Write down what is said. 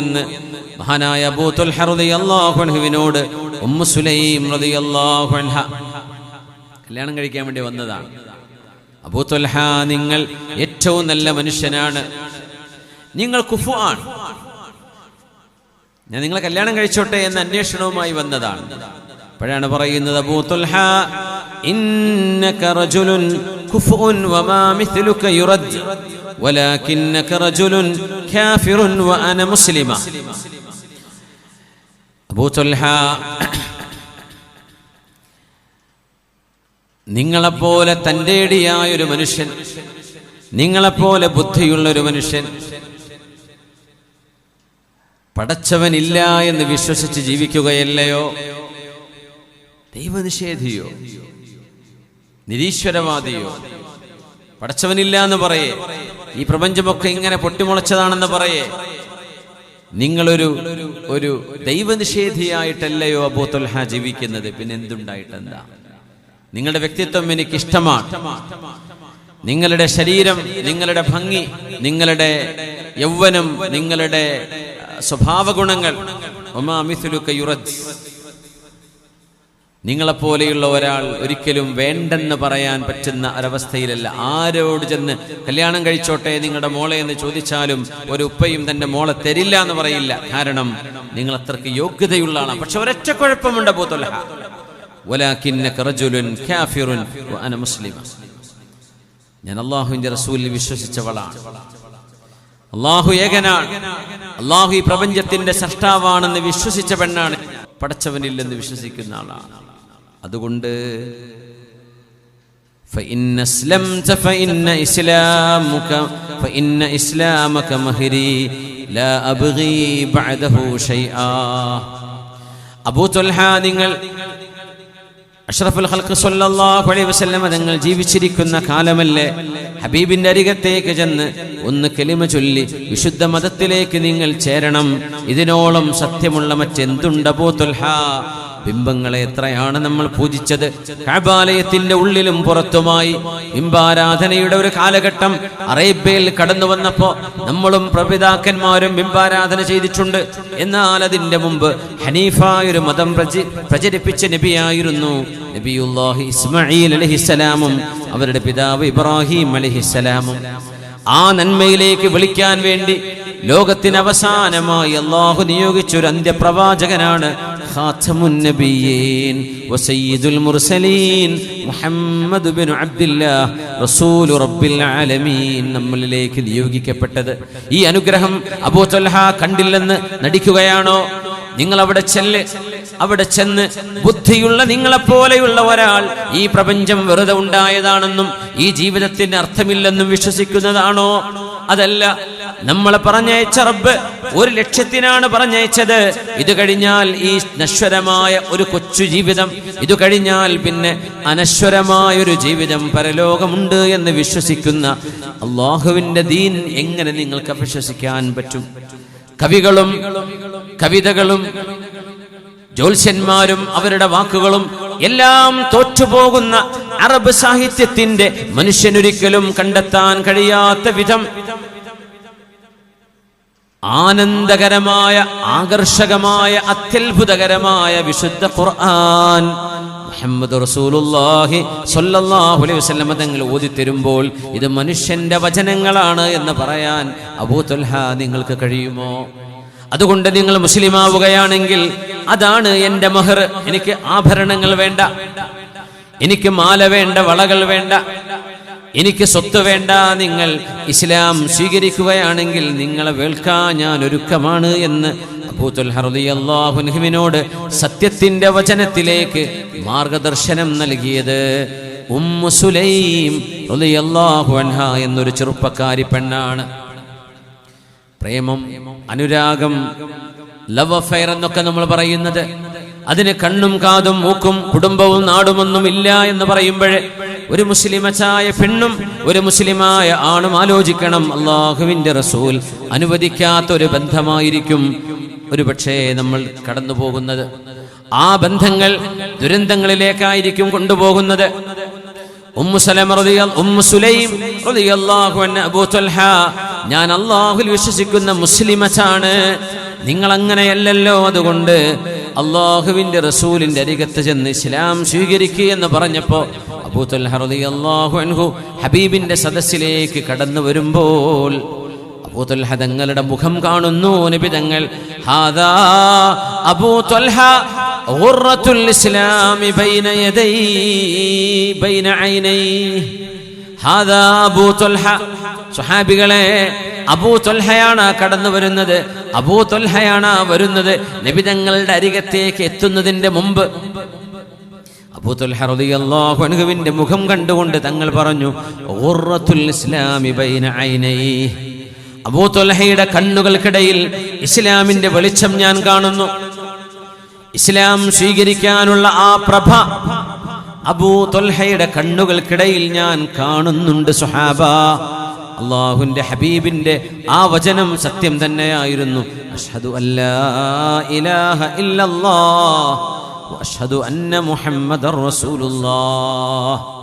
എന്ന് മഹാനായ അബൂ തുൽഹ റളിയല്ലാഹു അൻഹുവിനോട് ഉമ്മു സുലൈം കല്യാണം കഴിക്കാൻ വേണ്ടി വന്നതാണ്. അബൂത്തുൽഹ തുൽഹ നിങ്ങൾ ഏറ്റവും നല്ല മനുഷ്യനാണ്. നിങ്ങൾ കുഫു ആണ് ഞാൻ നിങ്ങളെ കല്യാണം കഴിച്ചോട്ടെ എന്ന അന്വേഷണവുമായി വന്നതാണ്. അപ്പോഴാണ് പറയുന്നത് അബൂത്തുൽഹ തുൽഹ ഇന്നക റജുലുൻ കുഫുൻ വമാ മിസ്ലുക യുറദ് ولكنك رجل كافر وانا مسلمه അബൂ തുൽഹ നിങ്ങളെപ്പോലെ തൻ്റെ ഇടിയായ ഒരു മനുഷ്യൻ നിങ്ങളെപ്പോലെ ബുദ്ധിയുള്ള ഒരു മനുഷ്യൻ പടച്ചവനില്ല എന്ന് വിശ്വസിച്ച് ജീവിക്കുകയല്ലയോ ദൈവനിഷേധിയോ നിരീശ്വരവാദിയോ പടച്ചവനില്ല എന്ന് പറയേ ഈ പ്രപഞ്ചമൊക്കെ ഇങ്ങനെ പൊട്ടിമുളച്ചതാണെന്ന് പറയേ. നിങ്ങളൊരു ഒരു ദൈവനിഷേധിയായിട്ടല്ലയോ അബൂത്തുൽഹ ജീവിക്കുന്നത്? പിന്നെ എന്തുണ്ടായിട്ടെന്താ നിങ്ങളുടെ വ്യക്തിത്വം എനിക്ക് ഇഷ്ടമാണ് നിങ്ങളുടെ ശരീരം നിങ്ങളുടെ ഭംഗി നിങ്ങളുടെ യൗവനം നിങ്ങളുടെ സ്വഭാവ ഗുണങ്ങൾ നിങ്ങളെപ്പോലെയുള്ള ഒരാൾ ഒരിക്കലും വേണ്ടെന്ന് പറയാൻ പറ്റുന്ന ഒരവസ്ഥയിലല്ല. ആരോട് ചെന്ന് കല്യാണം കഴിച്ചോട്ടെ നിങ്ങളുടെ മോളെ എന്ന് ചോദിച്ചാലും ഒരു ഉപ്പയും തന്റെ മോളെ തരില്ല എന്ന് പറയില്ല. കാരണം നിങ്ങൾ അത്രയ്ക്ക് യോഗ്യതയുള്ള ആളാണ്. പക്ഷെ ഒരൊറ്റ കുഴപ്പമുണ്ട് പോത്തല്ല ഞാൻ അള്ളാഹുവിന്റെ റസൂലിൽ വിശ്വസിച്ചവളാണ്. അള്ളാഹു ഏകനാണ്. അള്ളാഹു ഈ പ്രപഞ്ചത്തിന്റെ സൃഷ്ടാവാണെന്ന് വിശ്വസിച്ച പെണ്ണാണ്. പടച്ചവനില്ലെന്ന് വിശ്വസിക്കുന്ന ആളാണ്. അതുകൊണ്ട് فإن أسلمت فإن إسلامك فإن إسلامك مهري لا أبغي بعده شيئا അബൂ തൊൽഹ നിങ്ങൾ അഷ്റഫുൽ ഖൽഖ് സല്ലല്ലാഹു അലൈഹി വസല്ലം തങ്ങൾ ജീവിച്ചിരിക്കുന്ന കാലമല്ലേ ഹബീബിന്റെ അരികത്തേക്ക് ചെന്ന് ഒന്ന് കെലിമ ചൊല്ലി വിശുദ്ധ മതത്തിലേക്ക് നിങ്ങൾ ചേരണം ഇതിനോളം സത്യമുള്ള മറ്റെന്തുണ്ട് അബൂ തൊൽഹ ബിംബങ്ങളെ എത്രയാണ് നമ്മൾ പൂജിച്ചത്? കാബാലയത്തിന്റെ ഉള്ളിലും പുറത്തുമായി ബിംബാരാധനയുടെ ഒരു കാലഘട്ടം അറേബ്യയിൽ കടന്നു വന്നപ്പോ നമ്മളും പ്രപിതാക്കന്മാരും ബിംബാരാധന ചെയ്തിട്ടുണ്ട്. എന്നാൽ അതിന്റെ മുമ്പ് ഹനീഫ ഒരു മതം പ്രചി പ്രചരിപ്പിച്ച നബിയായിരുന്നു നബിയുല്ലാഹി ഇസ്മായിൽ അലഹിസ്സലാമും അവരുടെ പിതാവ് ഇബ്രാഹിം അലഹിസ്സലാമും. ആ നന്മയിലേക്ക് വിളിക്കാൻ വേണ്ടി ലോകത്തിന് അവസാനമായി അള്ളാഹു നിയോഗിച്ചൊരു അന്ത്യപ്രവാചകനാണ് നമ്മളിലേക്ക് നിയോഗിക്കപ്പെട്ടത്. ഈ അനുഗ്രഹം അബൂ തൽഹ കണ്ടില്ലെന്ന് നടിക്കുകയാണോ? നിങ്ങൾ അവിടെ ചെല്ല്. അവിടെ ചെന്ന് ബുദ്ധിയുള്ള നിങ്ങളെപ്പോലെയുള്ള ഒരാൾ ഈ പ്രപഞ്ചം വെറുതെ ഉണ്ടായതാണെന്നും ഈ ജീവിതത്തിന് അർത്ഥമില്ലെന്നും വിശ്വസിക്കുന്നതാണോ? അതല്ല നമ്മളെ പറഞ്ഞയച്ച റബ്ബ് ഒരു ലക്ഷ്യത്തിനാണ് പറഞ്ഞയച്ചത്. ഇത് കഴിഞ്ഞാൽ ഈ നശ്വരമായ ഒരു കൊച്ചു ജീവിതം ഇത് കഴിഞ്ഞാൽ പിന്നെ അനശ്വരമായ ഒരു ജീവിതം പരലോകമുണ്ട് എന്ന് വിശ്വസിക്കുന്ന അള്ളാഹുവിന്റെ ദീൻ എങ്ങനെ നിങ്ങൾക്ക് വിശ്വസിക്കാൻ പറ്റും? കവികളും കവിതകളും ജ്യോത്സ്യന്മാരും അവരുടെ വാക്കുകളും എല്ലാം തോറ്റുപോകുന്ന അറബ് സാഹിത്യത്തിന്റെ മനുഷ്യനൊരിക്കലും കണ്ടെത്താൻ കഴിയാത്ത വിധം ആനന്ദകരമായ ആകർഷകമായ അത്യത്ഭുതകരമായ വിശുദ്ധ ഖുർആൻ. മുഹമ്മദ് റസൂലുള്ളാഹി സ്വല്ലല്ലാഹു അലൈഹി വസല്ലം തങ്ങൾ ഓതി തരുമ്പോൾ ഇത് മനുഷ്യന്റെ വചനങ്ങളാണ് എന്ന് പറയാൻ അബൂ തുൽഹ നിങ്ങൾക്ക് കഴിയുമോ? അതുകൊണ്ട് നിങ്ങൾ മുസ്ലിമാവുകയാണെങ്കിൽ അതാണ് എന്റെ മഹർ. എനിക്ക് ആഭരണങ്ങൾ വേണ്ട എനിക്ക് മാല വേണ്ട വളകൾ വേണ്ട എനിക്ക് സ്വത്ത് വേണ്ട നിങ്ങൾ ഇസ്ലാം സ്വീകരിക്കുകയാണെങ്കിൽ നിങ്ങളെ വേൾക്കാൻ ഞാൻ ഒരുക്കമാണ് എന്ന് അബൂത്തുൽഹറിയാഹുനഹിമിനോട് സത്യത്തിന്റെ വചനത്തിലേക്ക് മാർഗദർശനം നൽകിയത്. ഉമ്മു സുലൈം റളിയല്ലാഹു എന്നൊരു ചെറുപ്പക്കാരി പെണ്ണാണ്. പ്രേമം അനുരാഗം ലവ് അഫയർ എന്നൊക്കെ നമ്മൾ പറയുന്നത്. അതിന് കണ്ണും കാതും മൂക്കും കുടുംബവും നാടുമൊന്നും ഇല്ല എന്ന് പറയുമ്പോഴേ ഒരു മുസ്ലിമച്ചായ പെണ്ണും ഒരു മുസ്ലിമായ ആണും ആലോചിക്കണം. അള്ളാഹുവിന്റെ റസൂൽ അനുവദിക്കാത്ത ഒരു ബന്ധമായിരിക്കും. ഒരു പക്ഷേ നമ്മൾ കടന്നു പോകുന്നത് ആ ബന്ധങ്ങൾ ദുരന്തങ്ങളിലേക്കായിരിക്കും കൊണ്ടുപോകുന്നത്. ഞാൻ അള്ളാഹുൽ വിശ്വസിക്കുന്ന മുസ്ലിമച്ചാണ്. നിങ്ങൾ അങ്ങനെയല്ലല്ലോ അതുകൊണ്ട് അള്ളാഹുവിന്റെ റസൂലിന്റെ അരികത്ത് ചെന്ന് ഇസ്ലാം സ്വീകരിക്കുക എന്ന് പറഞ്ഞപ്പോ ഹബീബിന്റെ സദസ്സിലേക്ക് കടന്നു വരുമ്പോൾ തങ്ങളുടെ മുഖം കാണുന്നു. നബി തങ്ങൾ ഹാദാ ഹാദാ കടന്നു വരുന്നത് അബൂ ത്വൽഹയാണ് വരുന്നത്. നബി തങ്ങളുടെ അരികത്തേക്ക് എത്തുന്നതിന്റെ മുമ്പ് അബൂത്തുൽഹറുദിയല്ലാഹുവിന്റെ മുഖം കണ്ടുകൊണ്ട് തങ്ങൾ പറഞ്ഞു "ഗുർറത്തുൽ ഇസ്ലാമി ബൈന ഐനൈ." അബൂത്തുൽഹയുടെ കണ്ണുകൾക്കിടയിൽ ഇസ്ലാമിന്റെ വെളിച്ചം ഞാൻ കാണുന്നു. ഇസ്ലാം സ്വീകരിക്കാനുള്ള ആ പ്രഭ അബൂ തൊൽഹയുടെ കണ്ണുകൾക്കിടയിൽ ഞാൻ കാണുന്നുണ്ട് സുഹാബ. അള്ളാഹുന്റെ ഹബീബിന്റെ ആ വചനം സത്യം തന്നെയായിരുന്നു. അഷ്ഹദു അല്ലാ ഇലാഹ وأشهد أن محمد رسول الله.